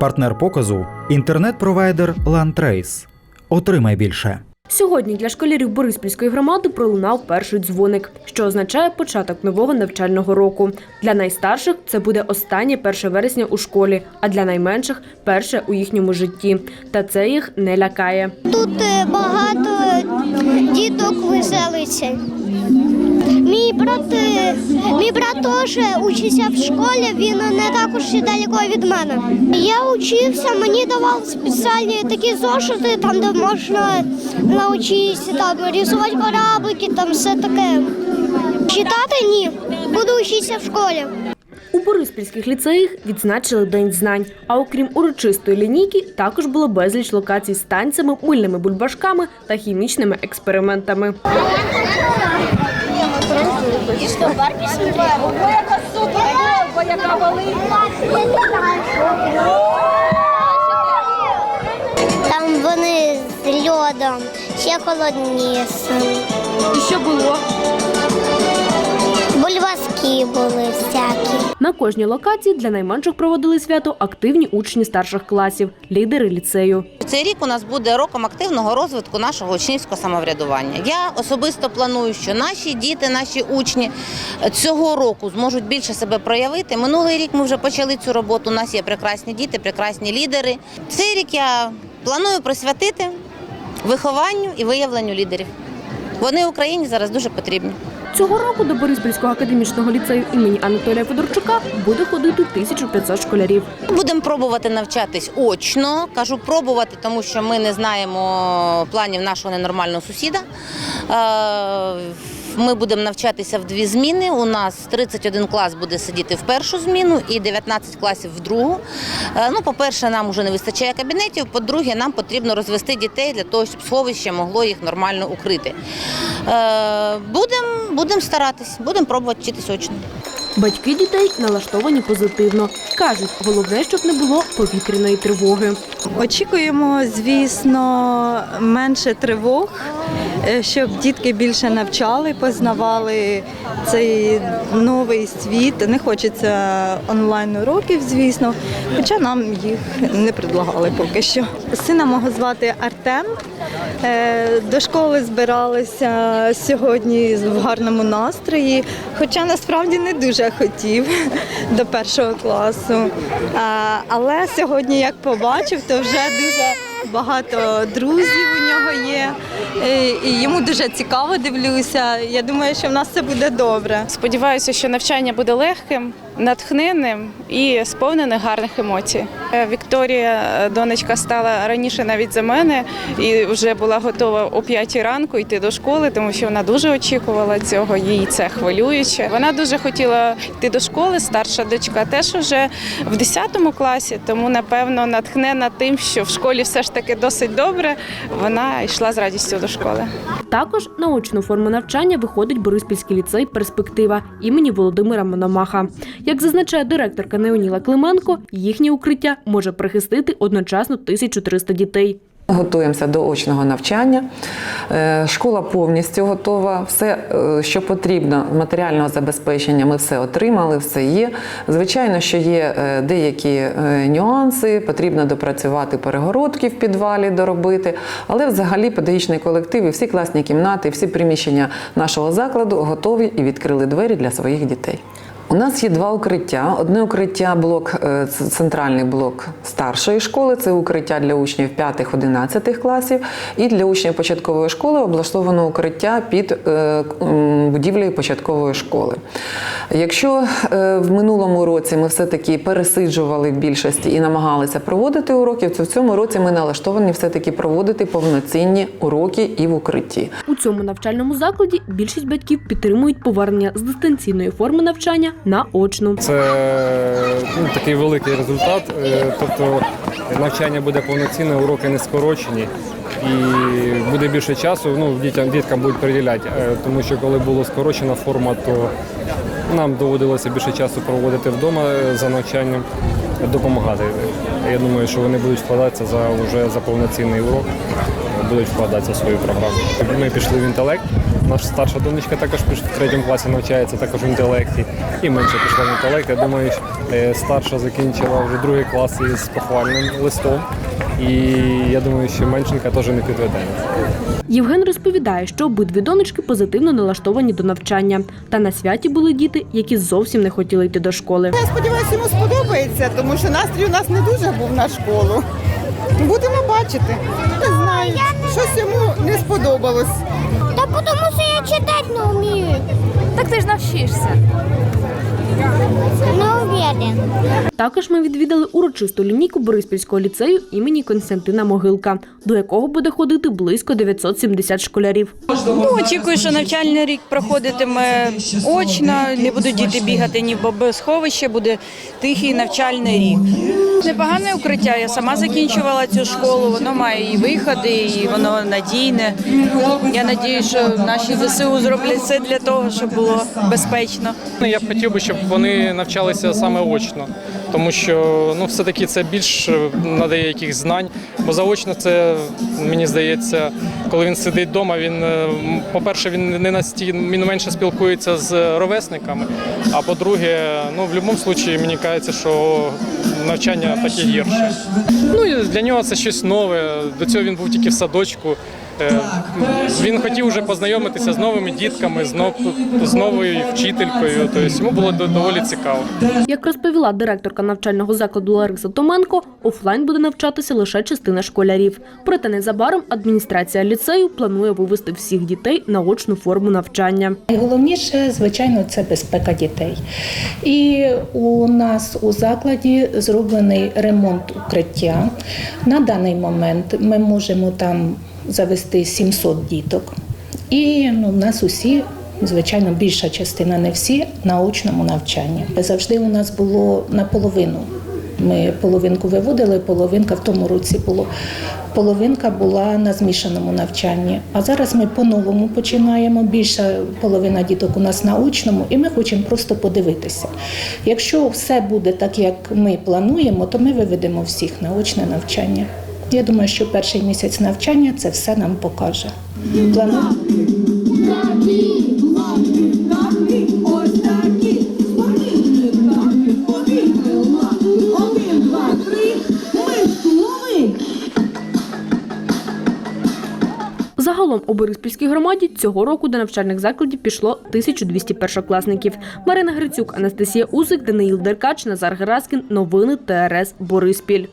Партнер показу інтернет-провайдер LandTrace. Отримай більше. Сьогодні для школярів Бориспільської громади пролунав перший дзвоник, що означає початок нового навчального року. Для найстарших це буде останнє 1 вересня у школі, а для найменших перше у їхньому житті. Та це їх не лякає. Тут е, багато діток веселиться. Мій брат, е, мій брат теж учився в школі, він не також далеко від мене. Я учився, мені давали спеціальні такі зошити, там де можна навчитися там, рисувати кораблики, там все таке. Читати ні, буду вчитися в школі. У Бориспільських ліцеях відзначили День знань. А окрім урочистої лінійки, також було безліч локацій з танцями, мильними бульбашками та хімічними експериментами. Там вони з льодом, ще холодніше. І що було? Бульбаски були всякі. На кожній локації для найменших проводили свято активні учні старших класів, лідери ліцею. Цей рік у нас буде роком активного розвитку нашого учнівського самоврядування. Я особисто планую, що наші діти, наші учні цього року зможуть більше себе проявити. Минулий рік ми вже почали цю роботу. У нас є прекрасні діти, прекрасні лідери. Цей рік я планую присвятити вихованню і виявленню лідерів. Вони Україні зараз дуже потрібні. Цього року до Бориспільського академічного ліцею імені Анатолія Федорчука буде ходити 1500 школярів. Будемо пробувати навчатись очно. Кажу пробувати, тому що ми не знаємо планів нашого ненормального сусіда. Е, Ми будемо навчатися в дві зміни. У нас 31 клас буде сидіти в першу зміну і 19 класів в другу. Е, Ну, по-перше, нам вже не вистачає кабінетів. По-друге, нам потрібно розвести дітей для того, щоб сховище могло їх нормально укрити. Будемо будем старатись, будемо пробувати вчитись очно. Батьки дітей налаштовані позитивно. Кажуть, головне, щоб не було повітряної тривоги. Очікуємо, звісно, менше тривог, е, щоб дітки більше навчали, познавали цей новий світ. Не хочеться онлайн уроків, звісно, хоча нам їх не предлагали поки що. Сина мого звати Артем. Е, До школи збиралися сьогодні в гарному настрої, хоча насправді не дуже хотів до першого класу. Але сьогодні, як побачив, то вже дуже багато друзів нього є. Е, І йому дуже цікаво дивлюся. Я думаю, що в нас все буде добре. Сподіваюся, що навчання буде легким, натхненним і сповнене гарних емоцій. Е, Вікторія, е, донечка, стала раніше навіть за мене і вже була готова о 5 ранку йти до школи, тому що вона дуже очікувала цього. Їй це хвилююче. Вона дуже хотіла йти до школи. Старша дочка теж уже в 10 класі, тому напевно натхнена тим, що в школі все ж таки досить добре. Вона йшла з радістю до школи. Також на очну форму навчання виходить Бориспільський ліцей Перспектива імені Володимира Мономаха. Як зазначає директорка Неоніла Клименко, їхнє укриття може прихистити одночасно 1300 дітей. Готуємося до очного навчання. Е, Школа повністю готова. Все, е, що потрібно матеріального забезпечення, ми все отримали, все є. Звичайно, що є е, деякі нюанси, потрібно допрацювати перегородки в підвалі, доробити. Але взагалі педагогічний колектив і всі класні кімнати, всі приміщення нашого закладу готові і відкрили двері для своїх дітей. У нас є два укриття. Одне укриття блок, е, центральний блок старшої школи, це укриття для учнів 5-11 класів, і для учнів початкової школи облаштовано укриття під е, будівлею початкової школи. Якщо е, в минулому році ми все-таки пересиджували в більшості і намагалися проводити уроки, то в цьому році ми налаштовані все-таки проводити повноцінні уроки і в укритті. У цьому навчальному закладі більшість батьків підтримують повернення з дистанційної форми навчання на. Це ну, такий великий результат. Е, Тобто навчання буде повноцінне, уроки не скорочені. І буде більше часу, ну, дітям, діткам будуть приділяти, Е, тому що коли була скорочена форма, то нам доводилося більше часу проводити вдома е, за навчанням, допомагати. Я думаю, що вони будуть вкладатися за вже за повноцінний урок, будуть вкладатися в свою програму. Ми пішли в інтелект, Наша старша донечка також піш- в третьому класі навчається, також в інтелекті. І менше пішла в інтелект. Я думаю, е, старша закінчила вже другий клас із похвальним листом. І я думаю, що меншенька теж не підведе. Євген розповідає, що обидві донечки позитивно налаштовані до навчання. Та на святі були діти, які зовсім не хотіли йти до школи. Я сподіваюся, йому сподобається, тому що настрій у нас не дуже був на школу. Будемо бачити. Не знаю, щось йому не сподобалось. ти ж навчишся. Не уверен. Також ми відвідали урочисту лінійку Бориспільського ліцею імені Константина Могилка, до якого буде ходити близько 970 школярів. Ну, очікую, що навчальний рік проходитиме очно, не будуть діти бігати ні в бомбосховище, буде тихий навчальний рік. Непогане укриття. Я сама закінчувала цю школу. Воно має і виходи, і воно надійне. Я сподіваюся, що наші ЗСУ зроблять все для того, щоб було безпечно. Ну, Я б хотів би, щоб вони навчалися саме очно, тому що ну, все-таки це більш е, надає якихось знань. Бо заочно це, мені здається, коли він сидить вдома, він, е, по-перше, він не настільки, він менше спілкується з ровесниками, а по-друге, ну, в будь-якому випадку, мені кажеться, що навчання так і гірше. Ну, для нього це щось нове. До цього він був тільки в садочку. Е, Він хотів вже познайомитися з новими дітками, з, нов... з новою вчителькою. Тобто йому було доволі цікаво. Як розповіла директорка навчального закладу Лариса Томенко, офлайн буде навчатися лише частина школярів. Проте незабаром адміністрація ліцею планує вивести всіх дітей на очну форму навчання. Найголовніше, звичайно, це безпека дітей. І у нас у закладі зроблений ремонт укриття. На даний момент ми можемо там завести 700 діток. І ну, в нас усі. Звичайно, більша частина, не всі на очному навчанні. Завжди у нас було наполовину. Ми половинку виводили, половинка в тому році було. Половинка була на змішаному навчанні. А зараз ми по-новому починаємо. Більша половина діток у нас на очному, і ми хочемо просто подивитися. Якщо все буде так, як ми плануємо, то ми виведемо всіх на очне навчання. Я думаю, що перший місяць навчання це все нам покаже. Плануємо. Загалом у Бориспільській громаді цього року до навчальних закладів пішло 1200 першокласників. Марина Грицюк, Анастасія Усик, Даниїл Деркач, Назар Гераскін. Новини ТРС Бориспіль.